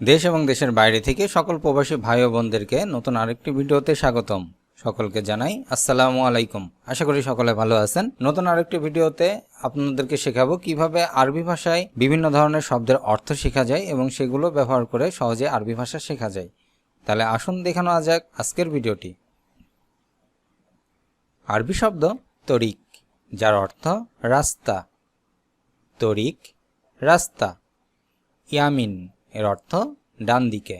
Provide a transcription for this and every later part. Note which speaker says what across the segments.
Speaker 1: দেশ এবং দেশের বাইরে থেকে সকল প্রবাসী ভাই ও বোনদেরকে নতুন আরেকটি ভিডিওতে স্বাগতম। সকলকে জানাই আসসালামু আলাইকুম। আশা করি সকলে ভালো আছেন। নতুন আরেকটি ভিডিওতে আপনাদেরকে শেখাবো কীভাবে আরবি ভাষায় বিভিন্ন ধরনের শব্দের অর্থ শেখা যায় এবং সেগুলো ব্যবহার করে সহজে আরবি ভাষা শেখা যায়। তাহলে আসুন দেখানো যাক আজকের ভিডিওটি। আরবি শব্দ তরিক, যার অর্থ রাস্তা। তরিক, রাস্তা। ইয়ামিন এর অর্থ ডান দিকে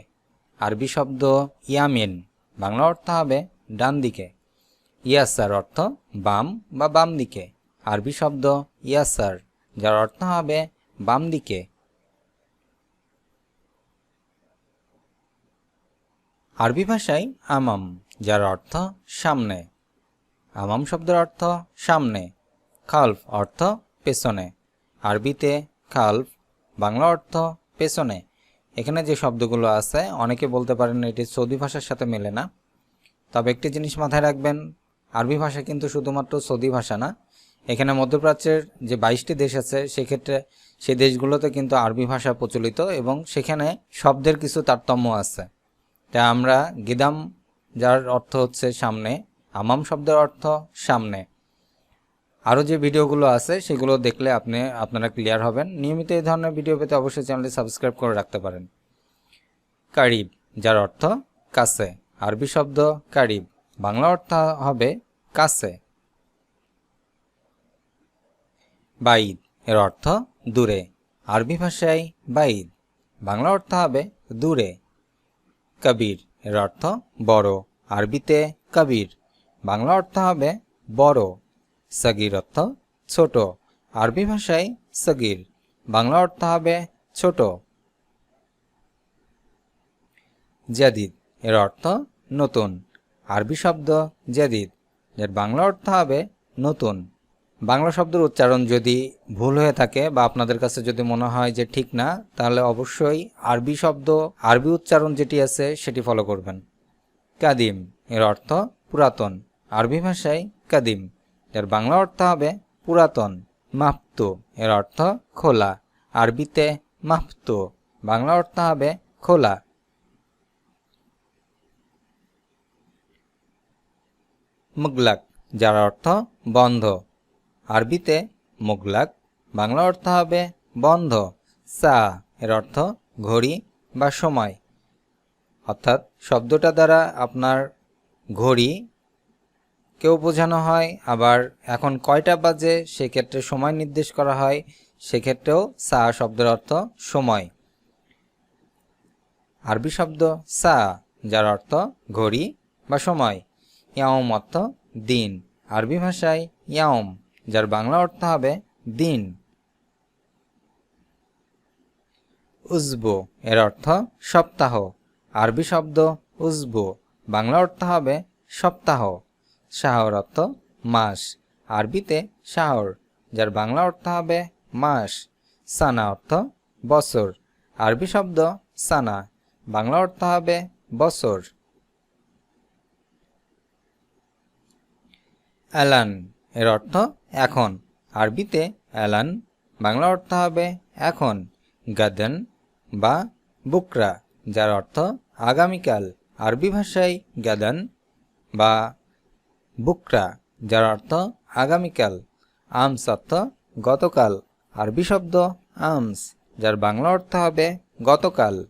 Speaker 1: আরবি শব্দ ইয়ামিন, বাংলা অর্থ হবে ডান দিকে ইয়াসার অর্থ বাম বা বাম দিকে আরবি শব্দ ইয়াসার, যার অর্থ হবে বাম দিকে আরবি ভাষায় আমাম, যার অর্থ সামনে। আমাম শব্দের অর্থ সামনে, খালফ অর্থ পেছনে। আরবিতে খালফ, বাংলা অর্থ পেছনে। এখানে যে শব্দগুলো আছে, অনেকে বলতে পারেন এটি সৌদি ভাষার সাথে মেলে না। তবে একটি জিনিস মাথায় রাখবেন, আরবি ভাষা কিন্তু শুধুমাত্র সৌদি ভাষা না। এখানে মধ্যপ্রাচ্যের যে বাইশটি দেশ আছে, সেক্ষেত্রে সেই দেশগুলোতে কিন্তু আরবি ভাষা প্রচলিত এবং সেখানে শব্দের কিছু তারতম্য আছে। তাই আমরা গিদাম, যার অর্থ হচ্ছে সামনে আমাম শব্দের অর্থ সামনে। আরও যে ভিডিওগুলো আছে, সেগুলো দেখলে আপনি, আপনারা ক্লিয়ার হবেন। নিয়মিত এই ধরনের ভিডিও পেতে অবশ্যই চ্যানেলটি সাবস্ক্রাইব করে রাখতে পারেন। কারিব, যার অর্থ কাছে। আরবি শব্দ কারিব, বাংলা অর্থ হবে কাছে। বাইদ, এর অর্থ দূরে। আরবি ভাষায় বাইদ, বাংলা অর্থ হবে দূরে। কবির, এর অর্থ বড়। আরবিতে কবির, বাংলা অর্থ হবে বড়। সগির অর্থ ছোট। আরবি ভাষায় সগির। বাংলা অর্থ হবে ছোট। জাদিদ, এর অর্থ নতুন। আরবি শব্দ জাদিদ যার বাংলা অর্থ হবে নতুন। বাংলা শব্দের উচ্চারণ যদি ভুল হয়ে থাকে বা আপনাদের কাছে যদি মনে হয় যে ঠিক না, তাহলে অবশ্যই আরবি শব্দ, আরবি উচ্চারণ যেটি আছে সেটি ফলো করবেন। কাদিম, এর অর্থ পুরাতন। আরবি ভাষায় কাদিম। এর বাংলা অর্থ হবে পুরাতন মাহতু এর অর্থ খোলা। আরবিতে মাহতু বাংলা অর্থ হবে খোলা। মুগলাক, যার অর্থ বন্ধ। আরবিতে মুগলাক, বাংলা অর্থ হবে বন্ধ। সা, এর অর্থ ঘড়ি বা সময়। অর্থাৎ শব্দটা দ্বারা আপনার ঘড়ি কেউ বোঝানো হয়, আবার এখন কয়টা বাজে সেক্ষেত্রে সময় নির্দেশ করা হয়, সেক্ষেত্রেও সা শব্দের অর্থ সময়। আরবি শব্দ সা, যার অর্থ ঘড়ি বা সময়। ইয়াওম অর্থ দিন। আরবি ভাষায় ইয়াওম, যার বাংলা অর্থ হবে দিন। উজবু, এর অর্থ সপ্তাহ। আরবি শব্দ উজবু, বাংলা অর্থ হবে সপ্তাহ। শাহর অর্থ মাস। আরবিতে শাহর, যার বাংলা অর্থ হবে মাস। সানা অর্থ বছর। আরবি শব্দ সানা, বাংলা অর্থ হবে বছর। অ্যালান, এর অর্থ এখন। আরবিতে অ্যালান, বাংলা অর্থ হবে এখন। গাদন বা বুকরা, যার অর্থ আগামীকাল। আরবি ভাষায় গাদান বা বুকরা, যার অর্থ আগামীকাল, আমস অর্থ গতকাল আরবি শব্দ আমস, যার বাংলা অর্থ হবে গতকাল।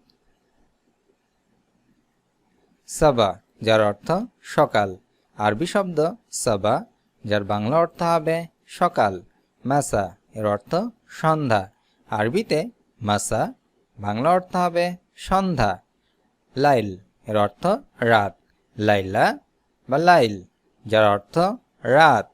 Speaker 1: সাবা, যার অর্থ সকাল আরবি শব্দ সাবা, যার বাংলা অর্থ হবে সকাল। মাসা, এর অর্থ সন্ধ্যা, আরবিতে মাসা, বাংলা অর্থ হবে সন্ধ্যা। লাইল, এর অর্থ রাত। লাইলা বা লাইল। যার অর্থ রাত।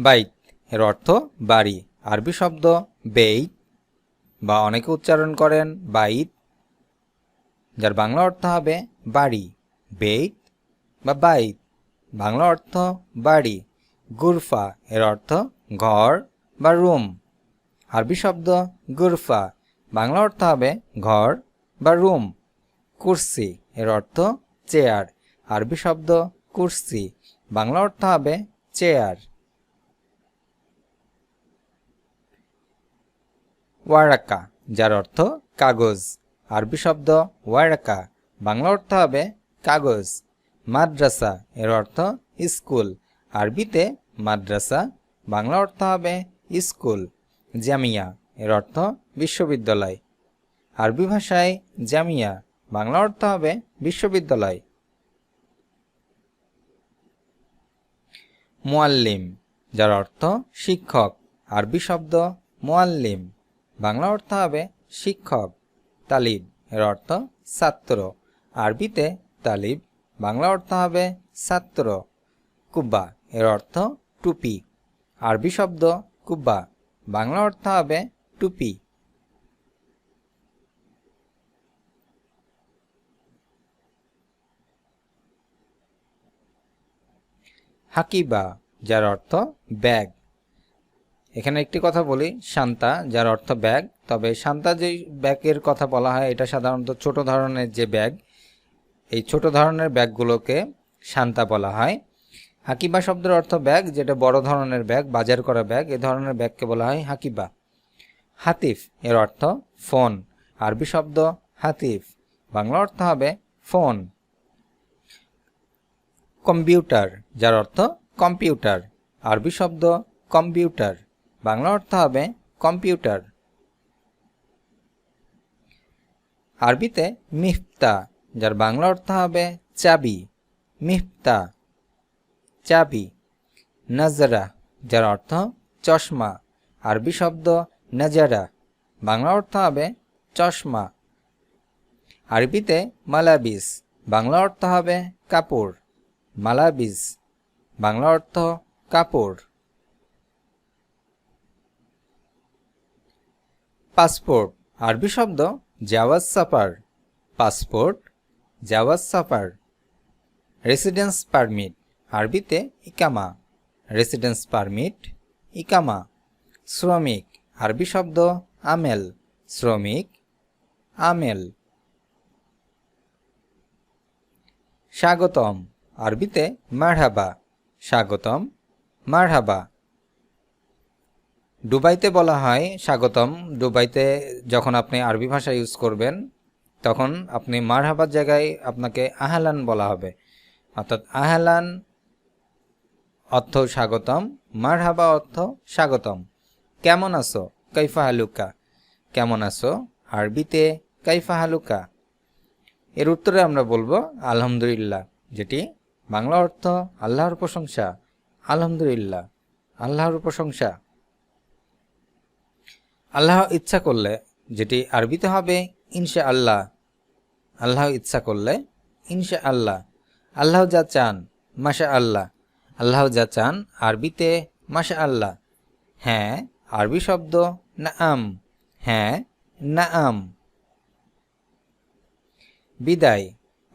Speaker 1: বাইত, এর অর্থ বাড়ি। আরবি শব্দ বেইত বা অনেকে উচ্চারণ করেন বাইত, যার বাংলা অর্থ হবে বাড়ি। বেইত বা বাইত, বাংলা অর্থ বাড়ি। গুরফা, এর অর্থ ঘর বা রুম। আরবি শব্দ গুরফা, বাংলা অর্থ হবে ঘর বা রুম। কুর্সি এর অর্থ চেয়ার আরবি শব্দ কুর্সি, বাংলা অর্থ হবে চেয়ার ওয়ারাকা, যার অর্থ কাগজ, আরবি শব্দ ওয়ারাকা, বাংলা অর্থ হবে কাগজ. মাদ্রাসা, এর অর্থ স্কুল, আরবিতে মাদ্রাসা, বাংলা অর্থ হবে স্কুল. জামিয়া, এর অর্থ বিশ্ববিদ্যালয়, আরবি ভাষায় জামিয়া। বাংলা অর্থ হবে বিশ্ববিদ্যালয়। মোয়াল্লিম যার অর্থ শিক্ষক। আরবি শব্দ মোয়াল্লিম বাংলা অর্থ হবে শিক্ষক। তালিব, এর অর্থ ছাত্র। আরবিতে তালিব, বাংলা অর্থ হবে ছাত্র। কুব্বা, এর অর্থ টুপি। আরবি শব্দ কুব্বা, বাংলা অর্থ হবে টুপি। হাকিবা যার অর্থ ব্যাগ। এখানে একটি কথা বলি, শান্তা, যার অর্থ ব্যাগ। তবে শান্তা যে ব্যাগের কথা বলা হয়, এটা সাধারণত ছোট ধরনের যে ব্যাগ, এই ছোট ধরনের ব্যাগগুলোকে শান্তা বলা হয়। হাকিবা শব্দের অর্থ ব্যাগ, যেটা বড় ধরনের ব্যাগ, বাজার করা ব্যাগ, এ ধরনের ব্যাগকে বলা হয় হাকিবা। হাতিফ, এর অর্থ ফোন। আরবি শব্দ হাতিফ। বাংলা অর্থ হবে ফোন। কম্পিউটার, যার অর্থ কম্পিউটার। আরবি শব্দ কম্পিউটার। বাংলা অর্থ হবে কম্পিউটার। আরবিতে মিফতা, যার বাংলা অর্থ হবে চাবি। মিফতা, চাবি। নজরা, যার অর্থ চশমা। আরবি শব্দ নজারা, বাংলা অর্থ হবে চশমা। আরবিতে মালাবিস, বাংলা অর্থ হবে কাপড়। মালাবিস বাংলা অর্থ কাপড়। পাসপোর্ট, আরবি শব্দ জাওয়াজ সাফার। পাসপোর্ট, জাওয়াজ সাফার। রেসিডেন্স পারমিট, আরবিতে ইকামা। Residence permit, ইকামা। শ্রমিক, আরবি শব্দ আমেল। শ্রমিক, আমেল। স্বাগতম। আরবিতে মারহাবা। স্বাগতম, মারহাবা। দুবাইতে বলা হয় স্বাগতম। দুবাইতে যখন আপনি আরবি ভাষা ইউজ করবেন, তখন আপনি মারহাবার জায়গায় আপনাকে আহলান বলা হবে। অর্থাৎ আহলান অর্থ স্বাগতম, মারহাবা অর্থ স্বাগতম। কেমন আছো? কৈফা হালুকা। কেমন আছো? আরবিতে কৈফা হালুকা। এর উত্তরে আমরা বলব আলহামদুলিল্লাহ, যেটি বাংলা অর্থ আল্লাহর প্রশংসা। আলহামদুলিল্লাহ, আল্লাহর প্রশংসা। আল্লাহ ইচ্ছা করলে যেটি আরবিতে হবে ইনশা আল্লাহ আল্লাহ ইচ্ছা করলে ইনশা আল্লাহ আল্লাহ যা চান মাশা আল্লাহ আল্লাহ যা চান, আরবিতে মাশা আল্লাহ হ্যাঁ আরবি শব্দ না আম হ্যাঁ না আম বিদায়।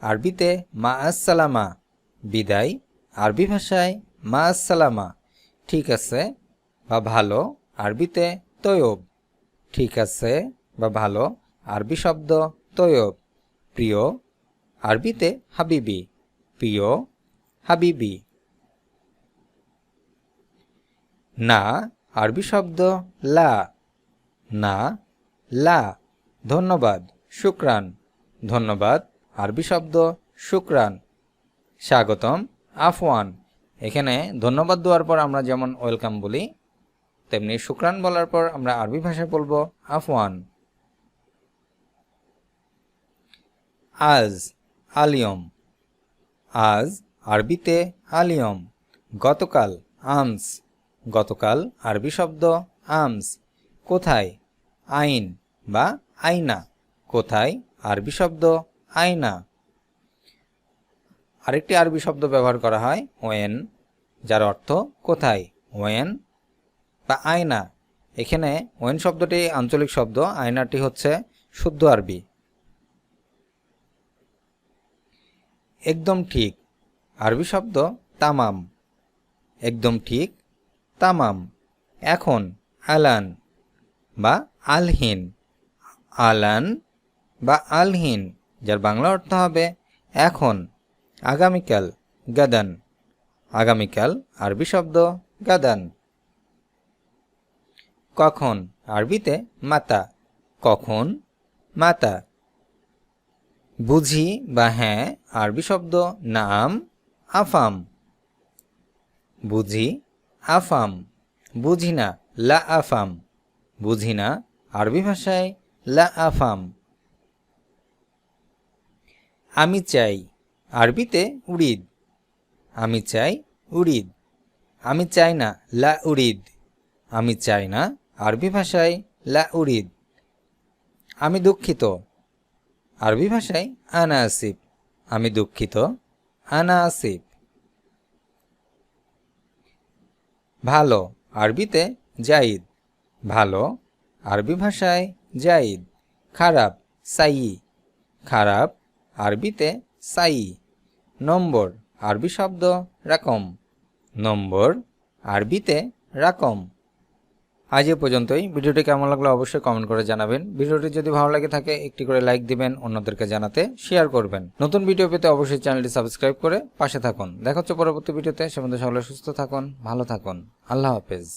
Speaker 1: আরবিতে মা আসসালামা। বিদায়। আরবি ভাষায়, মা আসসালামা, ঠিক আছে, বা ভালো, আরবিতে তয়ব, ঠিক আছে, বা ভালো, আরবি শব্দ তয়ব, প্রিয়, আরবিতে হাবিবি, প্রিয়, হাবিবি। না, আরবি শব্দ লা, না, লা, ধন্যবাদ, শুক্রান, ধন্যবাদ, আরবি শব্দ শুক্রান। স্বাগতম। আফওয়ান, এখানে ধন্যবাদ দেওয়ার পর আমরা যেমন ওয়েলকাম বলি, তেমনি শুক্রান বলার পর আমরা আরবি ভাষায় বলব আফওয়ান। আজ আলিয়ম, আজ আরবিতে আলিয়ম, গতকাল আমস, গতকাল আরবি শব্দ আমস, কোথায় আইন বা আইনা, কোথায় আরবি শব্দ আয়না আরেকটি আরবি শব্দ ব্যবহার করা হয়, ওয়েন যার অর্থ কোথায়, ওয়েন বা আয়না এখানে ওয়েন শব্দটি আঞ্চলিক শব্দ, আয়নাটি হচ্ছে শুদ্ধ আরবি। একদম ঠিক, আরবি শব্দ তামাম একদম ঠিক, তামাম এখন আলান বা আলহীন আলান বা আলহীন যার বাংলা অর্থ হবে এখন আগামীকাল গাদান। আগামীকাল আরবি শব্দ গাদান। কখন? আরবিতে মাতা। কখন? মাতা। বুঝি বা হ্যাঁ আরবি শব্দ নাম আফাম। বুঝি আফাম। বুঝি না, লা আফাম। বুঝি না, আরবি ভাষায় লা আফাম। আমি চাই আরবিতে উড়িদ আমি চাই উড়িদ আমি চাই না লা উড়িদ আমি চাই না আরবি ভাষায় লা উড়িদ আমি দুঃখিত। আরবি ভাষায় আনা আসিফ। আমি দুঃখিত। আনা আসিফ। ভালো, আরবিতে জাইদ। ভালো, আরবি ভাষায় জাইদ। খারাপ সাই খারাপ, আরবিতে সাই নম্বর আরবি শব্দ রাকম। নম্বর আরবিতে রাকম। আজ এ পর্যন্তই। ভিডিওটি কেমন লাগল অবশ্যই কমেন্ট করে জানাবেন। ভিডিওটি যদি ভালো লাগে থাকে একটি করে লাইক দিবেন অন্যদেরকে জানাতে শেয়ার করবেন। নতুন ভিডিও পেতে অবশ্যই চ্যানেলটি সাবস্ক্রাইব করে পাশে থাকুন। দেখা হচ্ছে পরবর্তী ভিডিওতে সে সকলে সুস্থ থাকুন ভালো থাকুন। আল্লাহ হাফেজ।